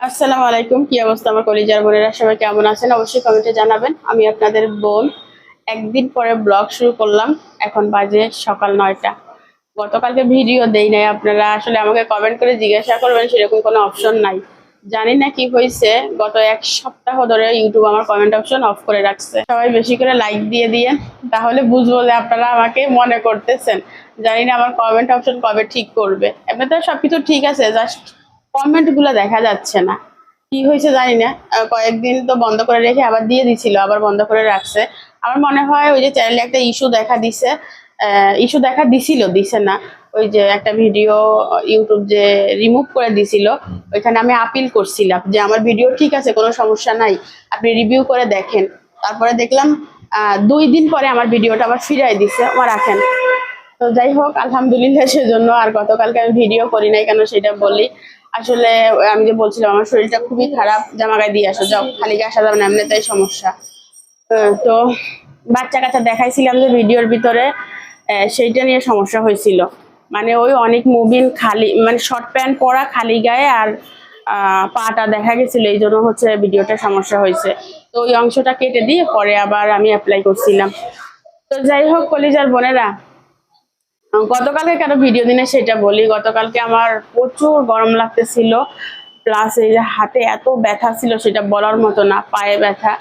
আসসালামু আলাইকুম, কি অবস্থা আমার কলিজার বোনেরা? সবাই কেমন আছেন? অবশ্যই কমেন্টে জানাবেন। আমি আপনাদের বোন। একদিন পরে ব্লগ শুরু করলাম। এখন বাজে সকাল নয়টা। গতকালকে ভিডিও দেই নাই আপনারা। আসলে আমাকে কমেন্ট করে জিজ্ঞাসা করবেন, সেরকম কোনো অপশন নাই। জানি না কি হয়েছে গত এক সপ্তাহ ধরে ইউটিউব আমার কমেন্ট অপশন অফ করে রাখছে। সবাই বেশি করে লাইক দিয়ে দিয়ে, তাহলে বুঝব যে আপনারা আমাকে মনে করতেছেন। জানি না আমার কমেন্ট অপশন কবে ঠিক করবে। এমনি তো সবকিছু ঠিক আছে জাস্ট কমেন্টগুলো দেখা যাচ্ছে না। কি হয়েছে জানি না। কয়েকদিন তো বন্ধ করে রেখে আবার দিয়ে দিছিল, আবার বন্ধ করে রাখছে। আমার মনে হয় ওই যে চ্যানেলে একটা ইস্যু দেখা দিছে। ইস্যু দেখা দিছিল, দিছে না। ওই যে একটা ভিডিও ইউটিউব যে রিমুভ করে দিছিল, ওইখানে আমি আপিল করছিলাম যে আমার ভিডিও ঠিক আছে, কোনো সমস্যা নাই, আপনি রিভিউ করে দেখেন। তারপরে দেখলাম দুই দিন পরে আমার ভিডিওটা আবার ফিরাই দিছে আমার রাখেন। তো যাই হোক, আলহামদুলিল্লাহ সেজন্য আর গতকালকে আমি ভিডিও করি নাই কেন সেটা বলি। আসলে আমি যে বলছিলাম, আমার শরীরটা খুবই খারাপ, জামা গায়ে দিয়ে আসো, যাও, খালি গায়ে আসা যাবে না, এমনিতেই সমস্যা। তো বাচ্চা কাচ্চা দেখাইছিলাম যে ভিডিওর ভিতরে সেইটা নিয়ে সমস্যা হয়েছিল। মানে ওই অনেক মুভিন খালি মানে শর্ট প্যান্ট পরা খালি গায়ে আর পাটা দেখা গেছিল, এই জন্য হচ্ছে ভিডিওটা সমস্যা হয়েছে। তো ওই অংশটা কেটে দিয়ে পরে আবার আমি অ্যাপ্লাই করছিলাম। তো যাই হোক, কলিজার বোনেরা গতকালকে কেন ভিডিও দিনে সেটা বলি? গতকালকে আমার প্রচুর গরম লাগতেছিল প্লাস এই যে হাতে এত ব্যথা ছিল সেটা বলার মতো না, পায়ে ব্যথা।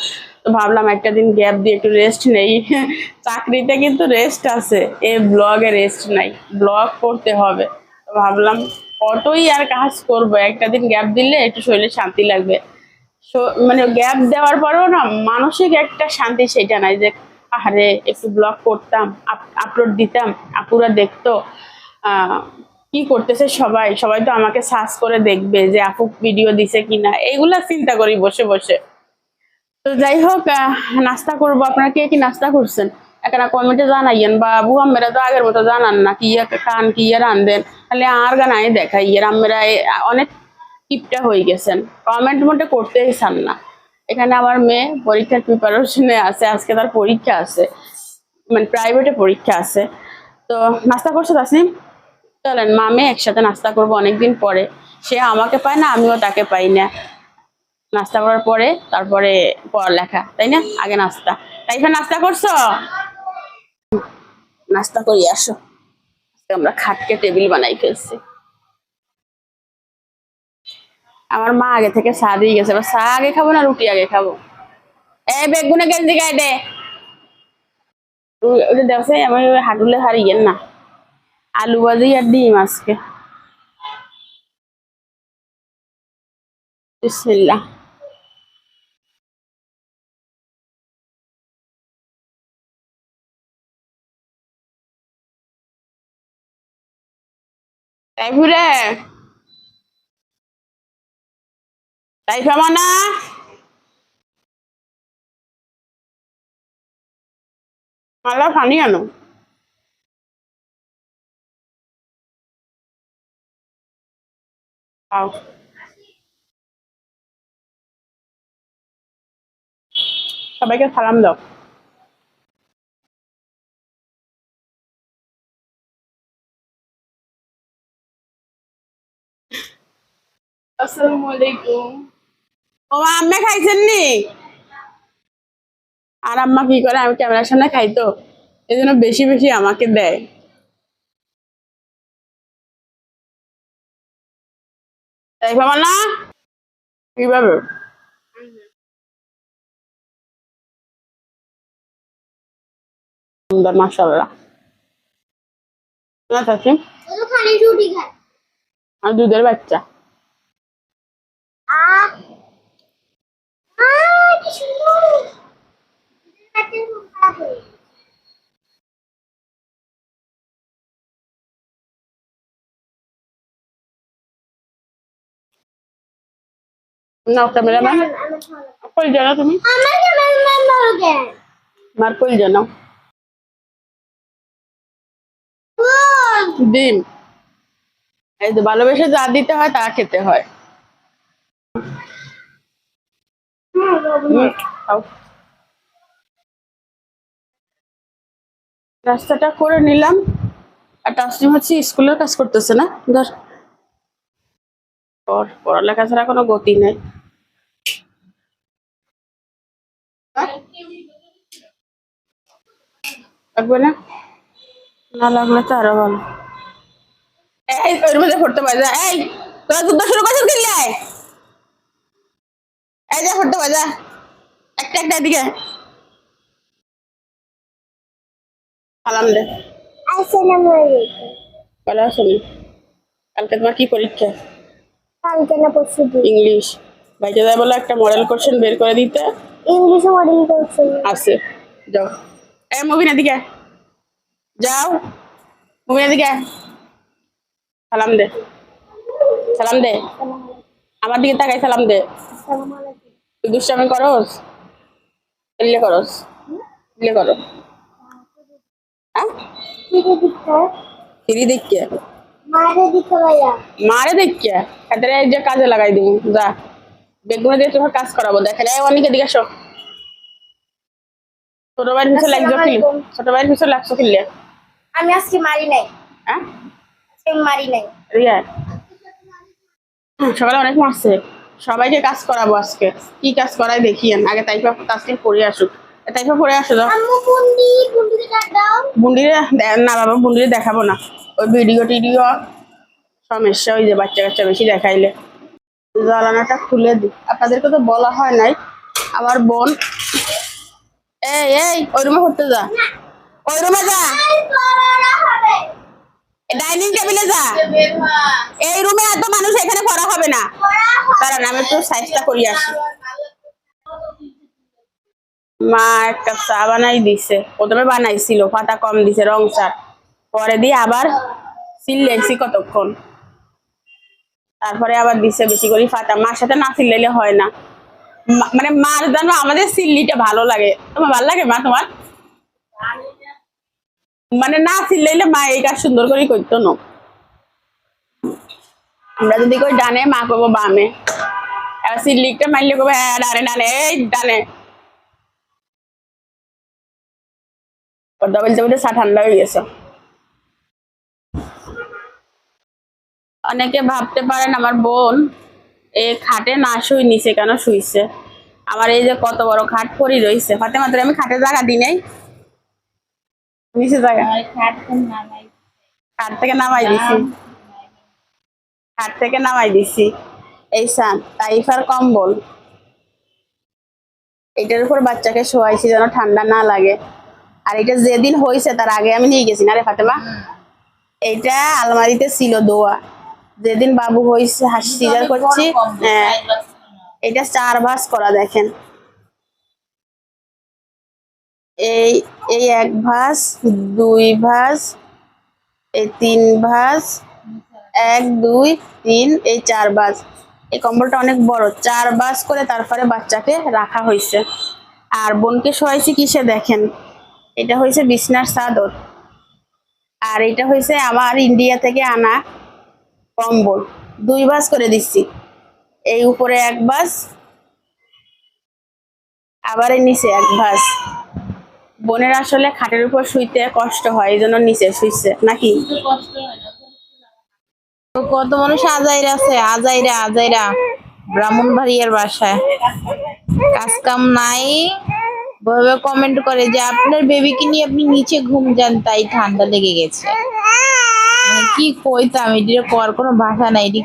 তো ভাবলাম একটা দিন গ্যাপ দিয়ে একটু রেস্ট নেই। চাকরিতে কিন্তু রেস্ট আছে এই ব্লগে রেস্ট নাই ব্লগ করতে হবে। ভাবলাম কতই আর কাজ করব, একটা দিন গ্যাপ দিলে একটু শরীরে শান্তি লাগবে। মানে গ্যাপ দেওয়ার পরেও না, মানসিক একটা শান্তি সেটা নাই যে আরে একটু ব্লগ করতাম আপলোড দিতাম, আপুরা দেখতো কি করতেছে সবাই? সবাই তো আমাকে সার্চ করে দেখবে যে আপু ভিডিও দিছে কিনা। এইগুলা চিন্তা করি বসে বসে। তো যাই হোক নাস্তা করব। আপনারা কে কি নাস্তা করছেন? একটা কমেন্টে জানাইয়েন। বা আবু আম্মেরা তো আগের মতো জানান না কি খান, কি ইয়া রান্ধেন খালি আর গানাই দেখাই। আম্মেরা অনেক টিপটা হয়ে গেছেন। কমেন্ট মোটে করতেই চান না। এখানে আমার মেয়ে পরীক্ষার প্রিপারেশনে আছে, আজকে তার পরীক্ষা আছে মানে প্রাইভেটে পরীক্ষা আছে। তো নাস্তা করছ তাসনিম? চলেন, মা, মেয়ে একসাথে নাস্তা করব অনেকদিন পরে। সে আমাকে পায় না, আমিও তাকে পাই না। নাস্তা করার পরে তারপরে পড়ালেখা, তাই না? আগে নাস্তা। তাইফা, নাস্তা করছ? নাস্তা করি, আসো। আমরা খাটকে টেবিল বানাই ফেলছি। আমার মা আগে থেকে চা দিয়ে গেছে, এবার চা আগে খাব না রুটি আগে খাব? এই বেগুনে গেঞ্জি গায়ে দে। ওটা দেখছে আমি হাঁটুলে না। আলু ভাজি আর ডিম আজকে। বিসমিল্লাহ। তাই ফামানা মালা পানি আনো সবাইকে সালাম দাও। আসসালামু আলাইকুম। ও আম্মা খাইছেন নি আর আম্মা কি করে? আমি ক্যামেরার সামনে খাই তো। এই জন্য বেশি বেশি আমাকে দেয়। তাই বাবা না। কীভাবে? সুন্দর মাসাল্লাহ না চাচি। ও তো খালি রুটি খায়। আর দুধের বাচ্চা আহ আহ কি সুন্দর রাতে হয়ে ক্যামেরাম্যান কই জানো তুমি? আমার কেন মার কই জানো ডিম। এই তো ভালোবেসে যা দিতে হয় তা খেতে হয়। হুম, খাও। রাস্তাটা করে নিলাম। আর তাসলিম হচ্ছে স্কুলের কাজ করতেছে না? ধর। পড়ালেখা ছাড়া কোনো গতি নেই? লাগবে না? না লাগলে তো আরও ভালো। এই পড়তে এই, তোরা এই যা পড়তে একটা একটা দিকে সালাম দে কালকে তোমার কি পরীক্ষা? কালকে না ইংলিশ একটা মডেল কোশ্চেন বের করে দিতে। ইংলিশে যাও। আয়। যাও। সালাম দে। দে। আমার দিকে তাকাই সালাম দে। তুই দুষ্টামি করস? করো। ফিরি মারে এই যে কাজে লাগাই দিব যা। বেগুনে দিয়ে তোমার কাজ করাবো। অনেকে দিকে আসো। ছোট ভাইয়ের পিছনে লাগছো কি ছোট ভাইয়ের পিছনে লাগছো কিনলে। আমি আজকে মারি নাই। হ্যাঁ? আজকে মারি নাই। রিয়া। সকালে অনেক মারছে। সবাইকে কাজ করাবো আজকে। কি কাজ করাই দেখিয়েন আগে তাইফা তাসলিম পড়ে আসুক। তাইফা পড়ে আসো দাও। বুন্ডিরে না বাবা বুন্ডিরে দেখাবো না। ওই ভিডিও টিডিও সমস্যা ওই যে বাচ্চা কাচ্চা বেশি দেখাইলে। জ্বালানাটা খুলে দি। আপনাদেরকে তো বলা হয় নাই আমার বোন। এই এই ওই রুমে করতে যা। ওই রুমে যা। ডাইনিং টেবিলে যা। এই রুমে এত মানুষ এখানে করা হবে না। দাঁড়ান আমি একটু সাইজটা করি আসি। মা একটা চা বানাই দিছে। প্রথমে বানাইছিল পাতা কম দিছে, রং চা পরে দিয়ে আবার সিললেছি কতক্ষণ। তারপরে আবার দিছে বেশি করে পাতা মার সাথে না সিললে হয় না। মানে মার জানো আমাদের সিল্লিটা ভালো লাগে। তোমার ভালো লাগে মা তোমার? মানে না সিললে মা এই কাজ সুন্দর করে করতো না। আমরা যদি কই ডানে, মা করব বামে। এবার সিল্লিকটা মারলে করব হ্যাঁ ডানে ডানে, এই ডানে। বলতে বলতে চা ঠান্ডা হয়ে গেছে। অনেকে ভাবতে পারেন আমার বোন এই খাটে না শুই নিচে কেন শুইছে? আমার এই যে কত বড় খাট পরি রইছে। ফাতে মাত্র আমি খাটে জায়গা দিই নাই? নিচে জায়গা? খাট থেকে নামাই দিছি। খাট থেকে নামাই দিছি। এই সান তাইফার কম্বল। এটার উপর বাচ্চাকে শোয়াইছি যেন ঠান্ডা না লাগে। আর এটা যেদিন হয়েছে তার আগে আমি নিয়ে গেছি। না রে ফাতেমা? এইটা আলমারিতে ছিল দোয়া। যেদিন বাবু হয়েছে হাসি সিজার করছি হ্যাঁ। এটা চার ভাস করা দেখেন। এই এই এক ভাস দুই ভাস এই তিন ভাস এক দুই তিন এই চার বাস এই কম্বলটা অনেক বড়। চার বাস করে তারপরে বাচ্চাকে রাখা হয়েছে। আর বোনকে শোয়াইছি কিসে দেখেন? এটা হয়েছে বিছনার চাদর। আর এটা হয়েছে আমার ইন্ডিয়া থেকে আনা কম্বল। দুই বাস করে দিচ্ছি। এই উপরে এক বাস আবার এই নিচে এক ভাস বোনের আসলে খাটের উপর শুইতে কষ্ট হয় এই জন্য নিচে শুইছে, নাকি? কত মানুষ আজাইরা আছে, আজাইরা আজাইরা। ব্রাহ্মণবাড়িয়ার বাসায়। কাজ কাম নাই। কমেন্ট করে যে আপনার বেবিকে নিয়ে আপনি নিচে ঘুম যান, তাই ঠান্ডা লেগে গেছে। মানে কি কইতাম এটির কর, কোনো ভাষা নাই, এটি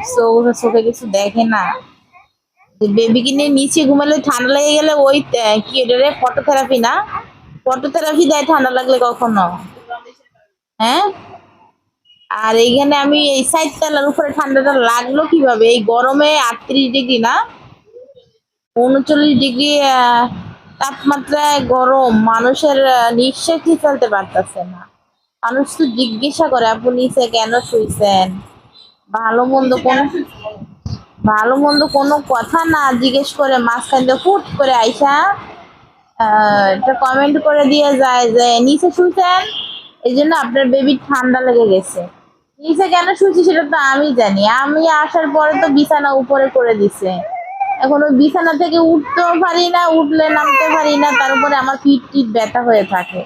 চোখে কিছু দেখে না। বেবিকে নিয়ে নিচে ঘুমালে ঠান্ডা লেগে গেলে ওই কি এটা রে ফটোথেরাপি না? ফটোথেরাপি দেয় ঠান্ডা লাগলে কখনো? হ্যাঁ? আর এইখানে আমি এই সাইড তালার উপরে ঠান্ডাটা লাগল কীভাবে? এই গরমে আটত্রিশ ডিগ্রি না? উনচল্লিশ ডিগ্রি তাপমাত্রায় গরম মানুষের নিঃশ্বাসই ফেলতে পারতেছে না। মানুষ তো জিজ্ঞাসা করে আপনি নিচে কেন শুইছেন? ভালো মন্দ কোন ভালো মন্দ কোনো কথা না জিজ্ঞেস করে মাঝখান দিয়ে ফুট করে আইসা আহ, একটা কমেন্ট করে দিয়ে যায় যে নিচে শুইছেন? এই জন্য আপনার বেবি ঠান্ডা লেগে গেছে। নিচে কেন শুয়েছি সেটা তো আমি জানি। আমি আসার পরে তো বিছানা উপরে করে দিছে। এখন বিছানা থেকে উঠতেও পারি না, উঠলে নামতে পারি না, তার উপরে আমার পিঠ টিট ব্যথা হয়ে থাকে।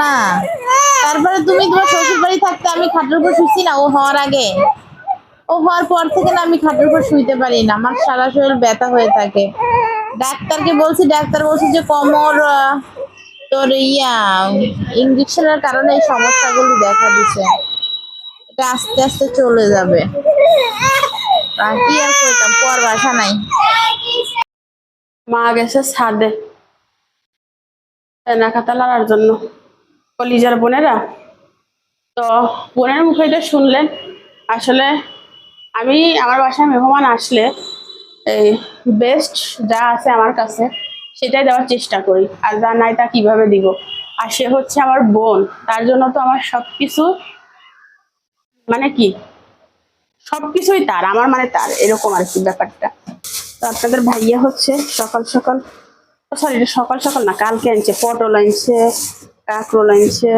না, তারপরে তুমি তোমার শ্বশুর বাড়ি থাকতে আমি খাটের উপর শুইছি না, ও হওয়ার আগে। ও হওয়ার পর থেকে না আমি খাটের উপর শুইতে পারি না, আমার সারা শরীর ব্যথা হয়ে থাকে। ডাক্তারকে বলছি, ডাক্তার বলছে যে কোমর তোর ইয়া ইঞ্জেকশনের কারণে এই সমস্যাগুলো দেখা দিছে এটা আস্তে আস্তে চলে যাবে। মা গেছে ছাদে। জন্য। কলিজার বোনেরা? তো বোনের শুনলেন, আসলে আমি আমার বাসায় মেহমান আসলে এই বেস্ট যা আছে আমার কাছে, সেটাই দেওয়ার চেষ্টা করি। আর যা নাই তা কীভাবে দিব? আর সে হচ্ছে আমার বোন, তার জন্য তো আমার সবকিছু মানে কি? সবকিছুই তার আমার মানে তার এরকম আর কি ব্যাপারটা। তো আপনাদের ভাইয়া হচ্ছে সকাল সকাল সরি সকাল সকাল না কালকে আনছে পটল আনছে কাঁকরোল আনছে।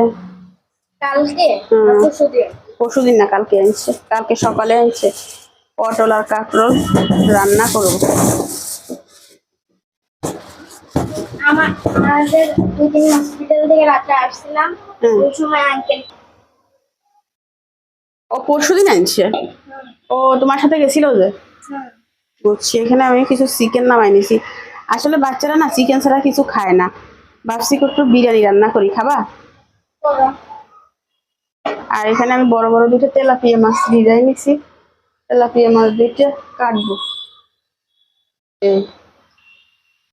কালকে? হুম। পরশু দিন পরশু দিন না কালকে আনছে। কালকে সকালে আনছে পটল আর কাঁকরোল রান্না করব। আমার আমাদের দুই দিন হসপিটাল থেকে রাতে আসছিলাম ওই সময় আঙ্কেল ও পরশু দিন আনছে? ও তোমার সাথে গেছিল যে? বুঝছি এখানে আমি কিছু চিকেন নামাই নিছি। আসলে বাচ্চারা না চিকেন ছাড়া কিছু খায় না। ভাবছি একটু বিরিয়ানি রান্না করি খাবা? আর এখানে আমি বড় বড় দুটো তেলাপিয়া মাছ ভিজাই নিছি। তেলাপিয়া মাছ দুইটা কাটবো।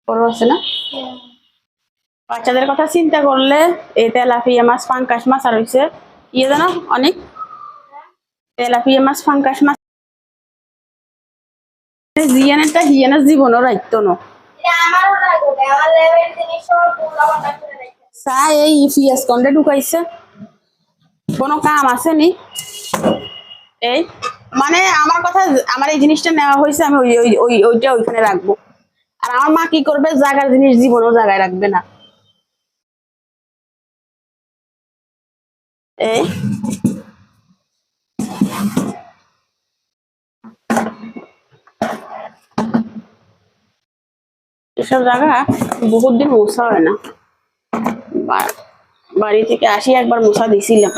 বড় আছে না? বাচ্চাদের কথা চিন্তা করলে এই তেলাপিয়া মাছ পাঙ্কাশ মাছ আর হইছে ইয়ে জানো অনেক? তেলাপিয়া মাছ পাঙ্কাশ মাছ। জিয়ানেরটা হিয়ানের জীবনও রাখতো না। চা এই পিঁয়াজ কন্ডে ঢুকাইছে। কোনো কাম আসেনি এই মানে আমার কথা আমার এই জিনিসটা নেওয়া হয়েছে আমি ওই ওই ওই ওইটা ওইখানে রাখব। আর আমার মা কি করবে? জায়গার জিনিস জীবনও জায়গায় রাখবে না। এই এসব জায়গা বহুত দিন মোছা হয় না। বাড়ি থেকে আসি একবার মোছা দিছিলাম।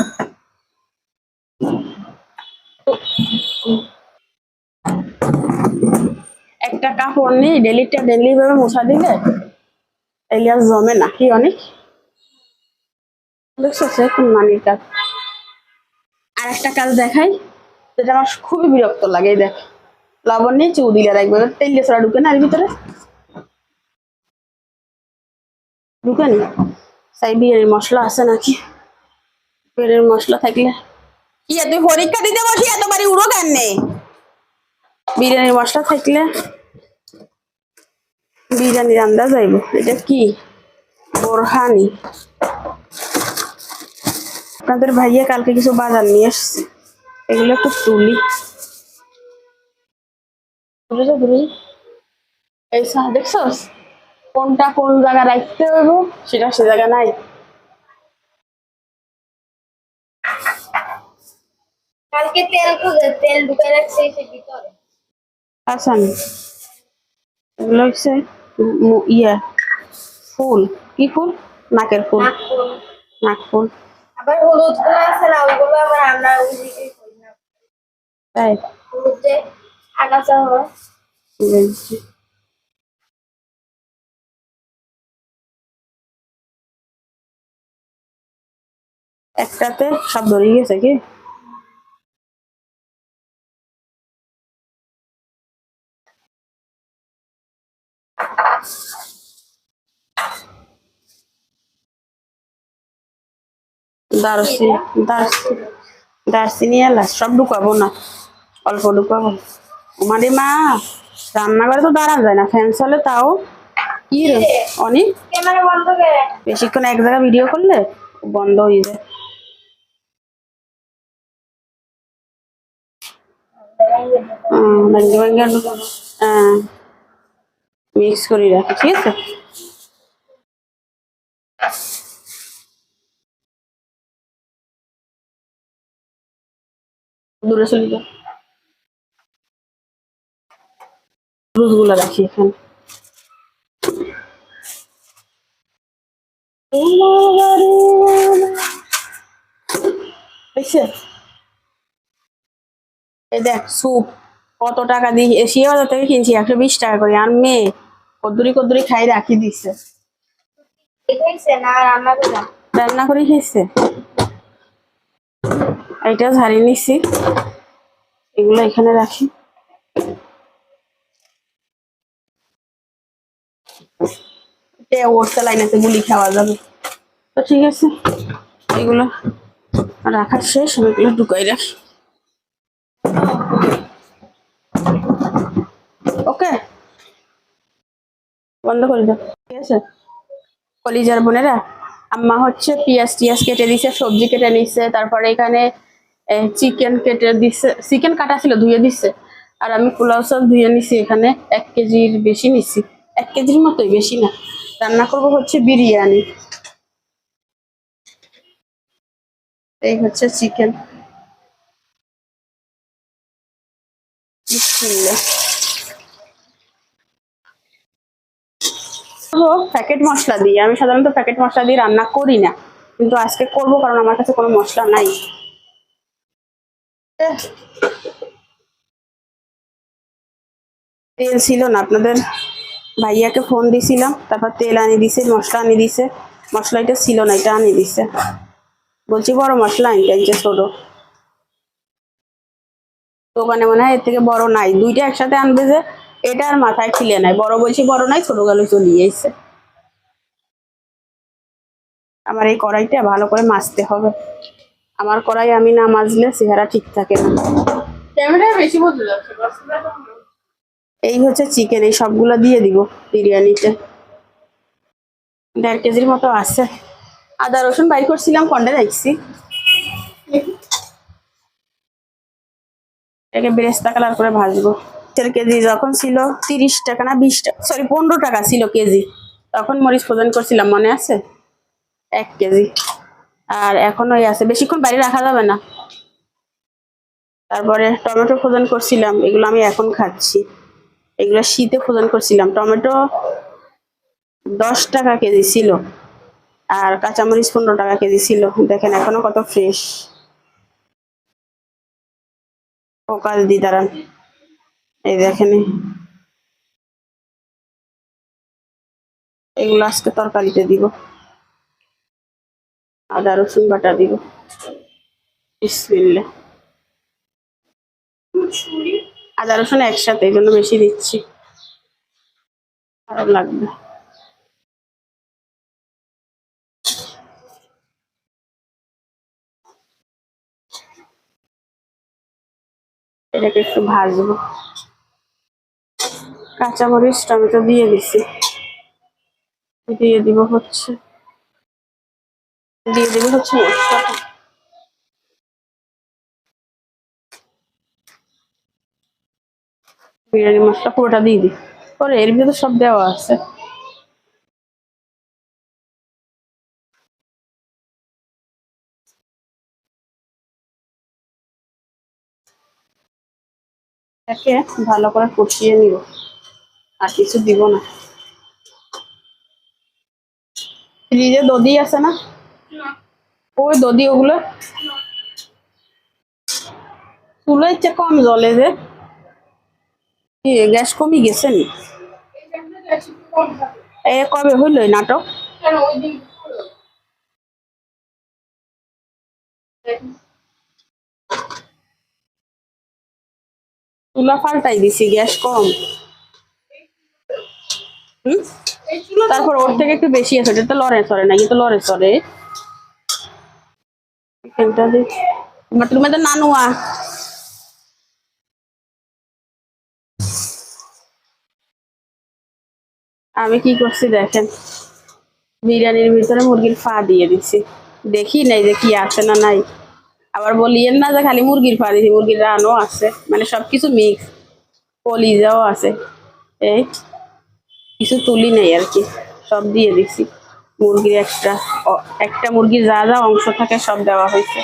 একটা কাপড় নিয়ে ডেলিটা ডেলি ভাবে মোছা দিলে আর জমে না, কি অনেক? দেখছ কাজ? আর একটা কাজ দেখাই, যেটা আমার খুবই বিরক্ত লাগে দেখ। লবণ নিয়ে চৌ দিলে রাখবে তেল ছড়া ঢুকে না এর ভিতরে? ঢুকে তাই বিরিয়ানির মশলা আছে নাকি? বিরিয়ানির মশলা থাকলে। কি তুই পরীক্ষা দিতে বসি এত বাড়ি উড়ো কেন বিরিয়ানির মশলা থাকলে বিরিয়ানি রান্দা যাইব এটা কি? বোরহানি। আপনাদের ভাইয়া কালকে কিছু বাজার নিয়ে এসছে। এগুলো একটু তুলি। তুলে যা তুলি। এই সা দেখছস? কোনটা কোন জায়গা রাখতে হইব সেটা সে জায়গা নাই। কালকে তেল খুঁজে তেল ঢুকে রাখছে সে ভিতরে। আসান এগুলো হচ্ছে ইয়া ফুল। কি ফুল? নাকের ফুল। নাক ফুল। আবার হলুদগুলো আছে না ওইগুলো আবার আমরা ওই দিকে তাই? হলুদ যে আগাছা হয়। একটাতে সব ধরে গেছে কি? দারচিনি দারচিনি এলাচ সব ঢুকাবো না অল্প ঢুকাবো। আমারে মা রান্নাঘরে তো দাঁড়ান যায় না ফ্যান চলে তাও। কি রে অনেক? বেশিক্ষণ এক জায়গায় ভিডিও করলে বন্ধ হয়ে যায়। হুম, ভেঙে ভেঙে হ্যাঁ মিক্স করে রাখি ঠিক আছে দূরে চলে যাও রুজগুলো রাখি এখানে তোমার বাড়ি দেখছে এই দেখ স্যুপ কত টাকা দিয়ে এসি বাজার থেকে কিনছি, একশো বিশ টাকা করে। আর মেয়ে, কদ্দুরি কদ্দুরি খাই রাখি দিচ্ছে রান্না করে খেয়েছে। এইটা ঝাড়িয়ে নিচ্ছি এগুলো এখানে রাখি। ওরতে লাইনাতে গুলি খাওয়া যাবে। তো ঠিক আছে, এগুলো রাখা শেষ, আমি এগুলো ঢুকাই রাখি। বন্ধ করে দাও। ঠিক আছে? কলিজার বোনেরা, আম্মা হচ্ছে পেঁয়াজ টিয়াজ কেটে দিছে, সবজি কেটে নিচ্ছে তারপরে এখানে চিকেন কেটে দিচ্ছে চিকেন কাটা ছিল, ধুয়ে দিচ্ছে আর আমি পোলাও চাল ধুয়ে নিছি এখানে, এক কেজির বেশি নিছি। এক কেজির মতোই, বেশি না। রান্না করব হচ্ছে বিরিয়ানি। এই হচ্ছে চিকেন বিসমিল্লাহ। প্যাকেট মশলা দিই। আমি সাধারণত প্যাকেট মশলা দিয়ে রান্না করি না। কিন্তু আজকে করব কারণ আমার কাছে কোনো মশলা নাই। তেল ছিল না, আপনাদের ভাইয়াকে ফোন দিছিলাম। তারপর তেল আনি দিছে, মশলা আনি দিছে। মশলা এটা ছিল না, এটা আনি দিছে। বলছি বড় মশলা আনতে আনছে ছোট। দোকানে মনে হয় এর থেকে বড় নাই। দুইটা একসাথে আনবে যে, এটা আর মাথায় খিলে নাই। বড় বলছি বড় নাই, ছোট গেলে চলিয়ে এসছে। আমার এই কড়াইটা ভালো করে মাজতে হবে। আমার কড়াই আমি না মাজলে চেহারা ঠিক থাকে না। বেশি এই হচ্ছে চিকেন এই সবগুলো দিয়ে দিব বিরিয়ানিতে। দেড় কেজির মতো আছে। আদা রসুন বাইর করছিলাম কন্ডে রাখছি এটাকে বেরেস্তা কালার করে ভাজবো। চার কেজি যখন ছিল তিরিশ টাকা না বিশ টাকা সরি পনেরো টাকা ছিল কেজি। তখন মরিচ ফোজন করছিলাম মনে আছে? এক কেজি। আর এখন ওই আছে। বেশিক্ষণ বাইরে রাখা যাবে না। তারপরে টমেটো ফোজন করছিলাম। এগুলো আমি এখন খাচ্ছি। এগুলো শীতে ফোজন করছিলাম। টমেটো দশ টাকা কেজি ছিল। আর কাঁচামরিচ পনেরো টাকা কেজি ছিল। দেখেন, এখনও কত ফ্রেশ কাজ দি দাঁড়ান। এই দেখেন। এগুলো আজকে তরকারিতে দিব। আদা, রসুন বাটা দিব। আদা, রসুন একসাথে এই জন্য বেশি দিচ্ছি। খারাপ লাগবে। এটাকে একটু ভাজবো। কাঁচামরিচ, টমেটো দিয়ে দিছি। দিয়ে দিব হচ্ছে। দিয়ে দিব বিরিয়ানি মশলা পুরোটা দিয়ে দিই। পরে এর ভিতরে সব দেওয়া আছে। ভালো করে কষিয়ে নিব। আর কিছু দিব না। ফ্রিজে দধি আছে না? ওই দদি ওগুলো। চুলোর চেয়ে কম জলে যে। গ্যাস কমই গেছে এ, কবে হইল নাটক? চুলা পাল্টাই দিছি, গ্যাস কম। তারপর ওর থেকে একটু বেশি আছে এটা তো লড়ে চড়ে না, কিন্তু লড়ে চড়ে। তো নানুয়া আমি কি করছি দেখেন? বিরিয়ানির ভিতরে মুরগির ফা দিয়ে দিছি। দেখি নাই যে কি আছে না নাই। আবার বলিয়েন না যে খালি মুরগির ফা দিছি মুরগির রানও আছে। মানে সবকিছু মিক্স কলিজাও আছে। এই কিছু তুলি নেই আর কি। সব দিয়ে দিছি। মুরগির একটা একটা মুরগির যা যা অংশ থাকে সব দেওয়া হয়েছে।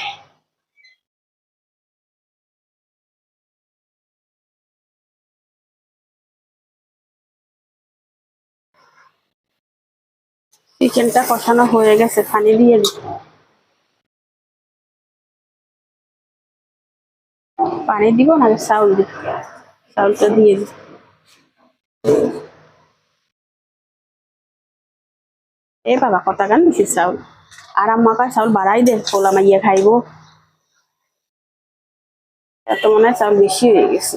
চিকেনটা কষানো হয়ে গেছে, পানি দিয়ে পানি দিব না, চাউল দিব চাউলটা দিয়ে দিই। এ বাবা কত গান দিছি চাউল। আর আম্মা কয়, চাউল বাড়াই দে পোলা মাইয়া খাইবো। এত মনে হয় চাউল বেশি হয়ে গেছে।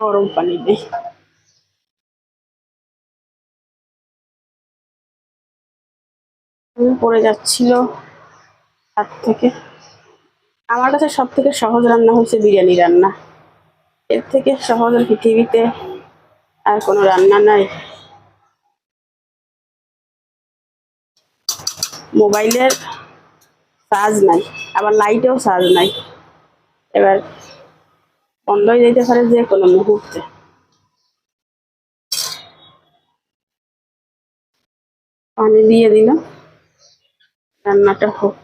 গরম পানি দিই পড়ে যাচ্ছিল হাত থেকে। আমার কাছে সব থেকে সহজ রান্না হচ্ছে বিরিয়ানি রান্না। এর থেকে সহজ পৃথিবীতে আর কোনো রান্না নাই। মোবাইলের চার্জ নাই, আবার লাইটেও চার্জ নাই। এবার বন্ধ হয়ে যেতে পারে যে কোনো মুহূর্তে। পানি দিয়ে দিলাম। রান্নাটা হোক।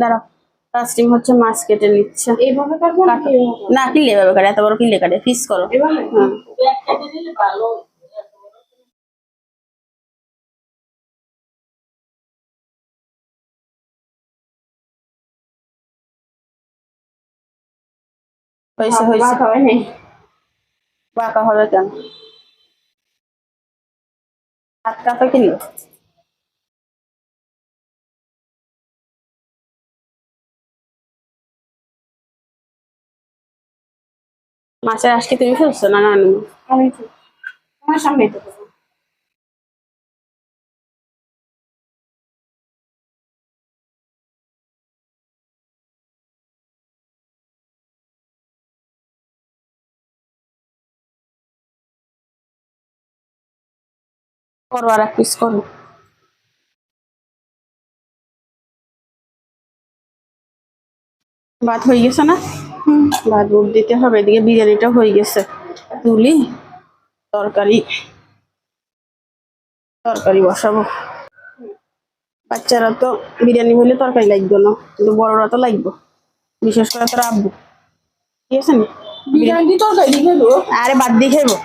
দাঁড়াও কাস্টিং হচ্ছে মাছ কেটে নিচ্ছে। এইভাবে কাটবো না কাটে এত বড় কাটে ফিস করো। হয়েছে বাঁকা হবে কেন? হাত কাঁপে কিনি মাছের আজকে তুমি ফেলছো? না না আমি আমার সামনে করো আর এক পিস করো। ভাত হয়ে গেছে না? ভাত বুট দিতে হবে এদিকে বিরিয়ানিটা হয়ে গেছে। তুলি। তরকারি। তরকারি বসাবো। বাচ্চারা তো বিরিয়ানি হলে তরকারি লাগবে না কিন্তু বড়রা তো লাগবে। বিশেষ করে তোর আব্বু। ঠিক আছে নি? বিরিয়ানি তরকারি দেবো আরে বাদ দিয়ে খাইবো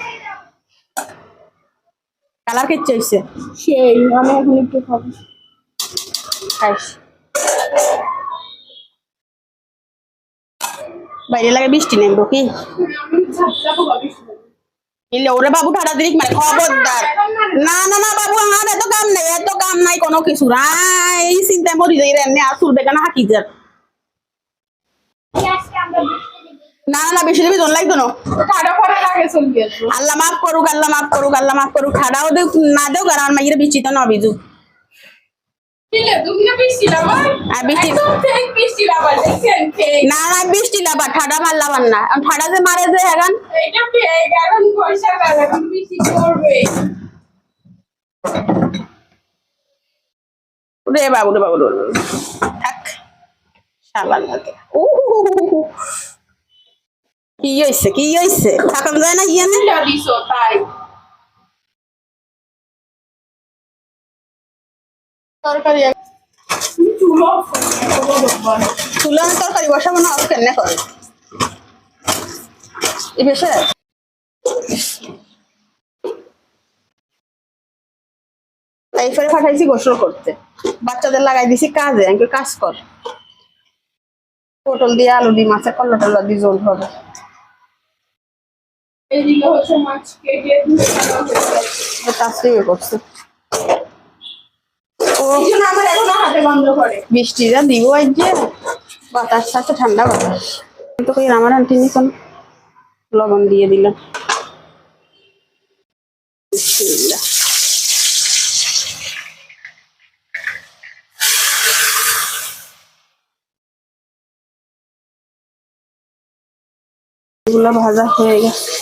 কালার কে চাইছে সেই আমি এখন একটু খাব। খাইস। বাইরে লাগে বৃষ্টি নেমবো কি? ইলে ওরে বাবু ঠাডা দিক মানে খবরদার। না না না বাবু আমার এত কাম নাই এত কাম নাই কোনো কিছু এই চিন্তায় মরি যাই রে এমনি আর চুলবে কেন হাঁকি যার আমরা না না বেশি দেবি দোন লাগতো না। আল্লাহ মাফ করুক আল্লাহ মাফ করুক আল্লাহ মাফ করুক দেখ না দেও না আর লাগাই দেখছেন ফেক না না বৃষ্টি লাবা ঠাডা না। ঠাডা যে মারে যে এখন রে বাবু রে বাবু থাক ও কি হইছে কি হইছে? থাকাম যায় না ইয়ে না দিছো তাই। তরকারি বসাবো না কেন করে এ বেশে এই পাঠাইছি গোসল করতে। বাচ্চাদের লাগাই দিছি কাজে আমি কাজ কর। পটল দিয়ে আলু দিয়ে মাছের কল্লা টল্লা দিয়ে জল হবে। এদিকে হচ্ছে মাছ কেটে করছে। বৃষ্টিটা দিব যে বাতাস ঠান্ডা বাতাস। তো কই আমার আন্টি নিকন লবণ দিয়ে দিলাম এগুলো ভাজা হয়ে গেছে।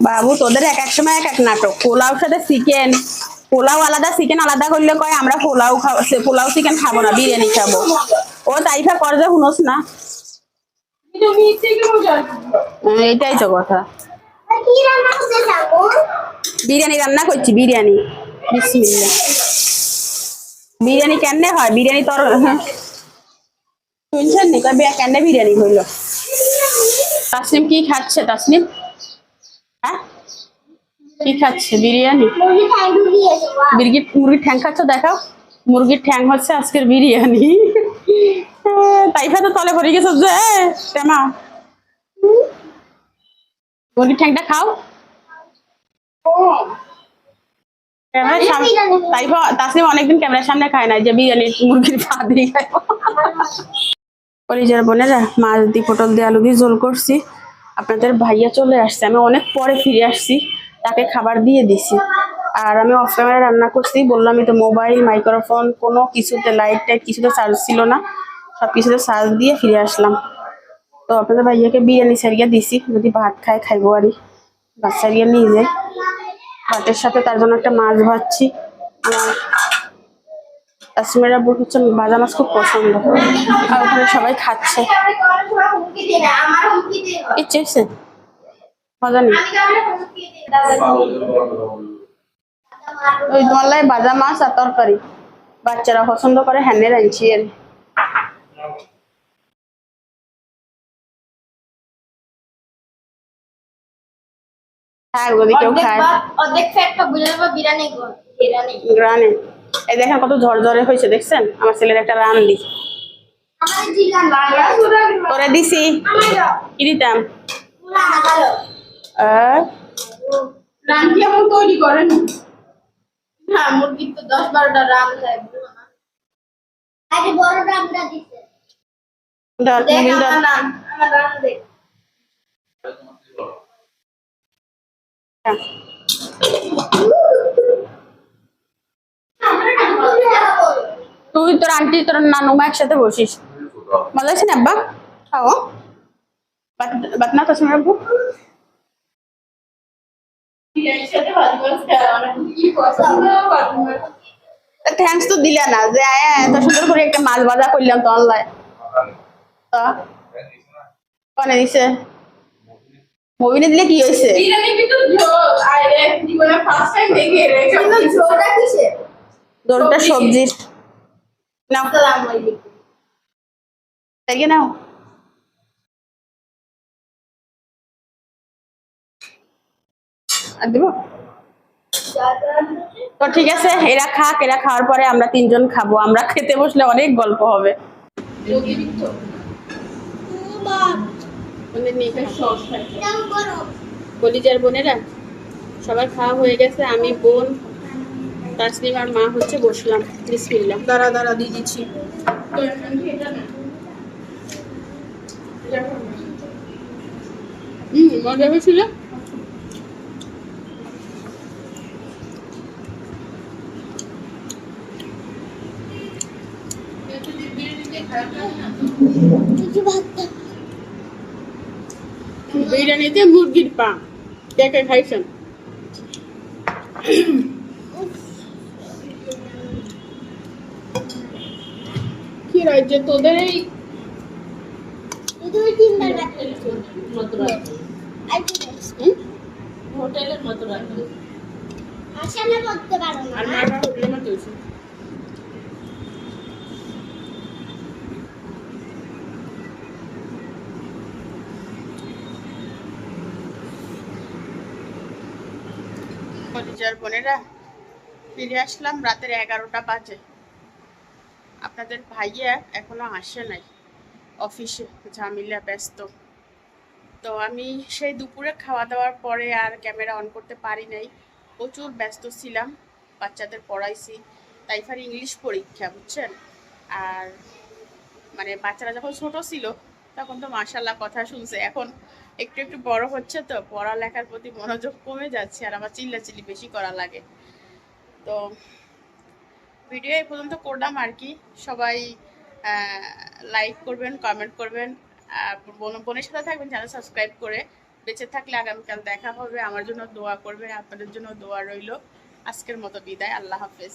বাবু তোদের এক এক সময় এক এক নাটক। পোলাও সাথে চিকেন পোলাও আলাদা চিকেন আলাদা করলে কয় আমরা পোলাও খাব পোলাও চিকেন খাব না বিরিয়ানি খাব। ও তাইফা কর যে শুনোস না। হ্যাঁ, এটাই তো কথা। বিরিয়ানি রান্না করছি বিরিয়ানি। বিসমিল্লাহ। বিরিয়ানি কেন হয়? বিরিয়ানি তোর হ্যাঁ। শুনছেন নি? কেন বিরিয়ানি হইল? তাসনিম কি খাচ্ছে? তাসনিম? হ্যাঁ? কি খাচ্ছে? বিরিয়ানি? মুরগি মুরগির ঠ্যাং খাচ্ছ? দেখাও। মুরগির ঠ্যাং হচ্ছে আজকের বিরিয়ানি। তাইফা তো তলে গেছো যে তেমা মুরগির ঠ্যাংটা খাও। তাসনিম অনেকদিন ক্যামেরার সামনে খায় না যে বিরিয়ানি মুরগির পা দিয়ে খায়। কলিজার বোনেরা মাছ দিয়ে পটল দিয়ে আলু দিয়ে ঝোল করছি। আপনাদের ভাইয়া চলে আসছে, আমি অনেক পরে ফিরে আসছি, তাকে খাবার দিয়ে দিছি। আর আমি অফ ক্যামেরা রান্না করছি, বললামই তো মোবাইল, মাইক্রোফোন, কোনো কিছুতে লাইট টাইট কিছুতে চার্জ ছিল না, সব কিছুতে চার্জ দিয়ে ফিরে আসলাম। তো আপনাদের ভাইয়াকে বিরিয়ানি সারিয়া দিছি, যদি ভাত খায় খাইবো আরই। ভাত সারিয়া নিয়ে যাই। ভাতের সাথে তার জন্য একটা মাছ ভাজছি। আমার কাশ্মীর আব্বুর হচ্ছে ভাজা মাছ খুব পছন্দ। আর ওখানে সবাই খাচ্ছে। ইচ্ছে মজা নেই। আমি কাউকে হুমকি দিই না। ওই তোমার মাছ আর তরকারি। বাচ্চারা পছন্দ করে হ্যান্ডের আনছি আর। হ্যাঁ দেখেন কত ঝরঝরে হয়েছে দেখছেন? আমার ছেলের একটা রান দি তোরে দিছি। কি দিতাম? তৈরি করেন? হ্যাঁ মুরগির তো দশ বারোটা রাম যায় আরে বড় রামটা দিছে। ধর, দেখ মুরগির আমার রাম দেখ। তুই তোর আন্টি তোর নানুমা একসাথে বসিস। মজা আছে না আব্বা খাও বাত- বাত না তো দিলে না যে এত সুন্দর করে একটা মাছ ভাজা করলাম তো অনলাইন কনে দিছে মবিনে দিলে কি হয়েছে বিরিয়ানি কিন্তু ঝোল আর এক জীবনে ফার্স্ট টাইম দেখে রেখে ঝোলটা কিসের দোলটা সবজির নাও দেখে নাও আর দেবো তো ঠিক আছে এরা খাক এরা খাওয়ার পরে আমরা তিনজন খাব। আমরা খেতে বসলে অনেক গল্প হবে। কলিজার বোনেরা সবার খাওয়া হয়ে গেছে আমি বোন তাসলিম আর মা হচ্ছে বসলাম বিসমিল্লাহ। দাঁড়া দাঁড়া দিয়ে দিচ্ছি তো এখন কি এটা না হুম মজা হয়েছিল? বিরিয়ানিতে মুরগির পা। কে খাইছেন? কি রাজ্য তোদের এই তিনবার? হোটেলের মতো আসলে করতে পারো আর না মাটা হোটেলের মতো হয়েছে। কলিজার বোনেরা ফিরে আসলাম রাতের এগারোটা বাজে। আপনাদের ভাইয়া এখনও আসে নাই। অফিসে ঝামেলা ব্যস্ত। তো আমি সেই দুপুরে খাওয়া দাওয়ার পরে আর ক্যামেরা অন করতে পারি নাই। প্রচুর ব্যস্ত ছিলাম, বাচ্চাদের পড়াইছি তাই ফার ইংলিশ পরীক্ষা, বুঝছেন? আর মানে বাচ্চারা যখন ছোট ছিল, তখন তো মাশাল্লাহ কথা শুনছে। এখন একটু একটু বড় হচ্ছে তো, পড়ালেখার প্রতি মনোযোগ কমে যাচ্ছে আর আমার চিল্লাচিল্লি বেশি করা লাগে। তো ভিডিও এই পর্যন্ত করলাম আর কি। সবাই লাইক করবেন কমেন্ট করবেন বোনের সাথে থাকবেন চ্যানেল সাবস্ক্রাইব করে বেঁচে থাকলে আগামীকাল দেখা হবে। আমার জন্য দোয়া করবেন আপনাদের জন্য দোয়া রইল। আজকের মতো বিদায়, আল্লাহ হাফেজ।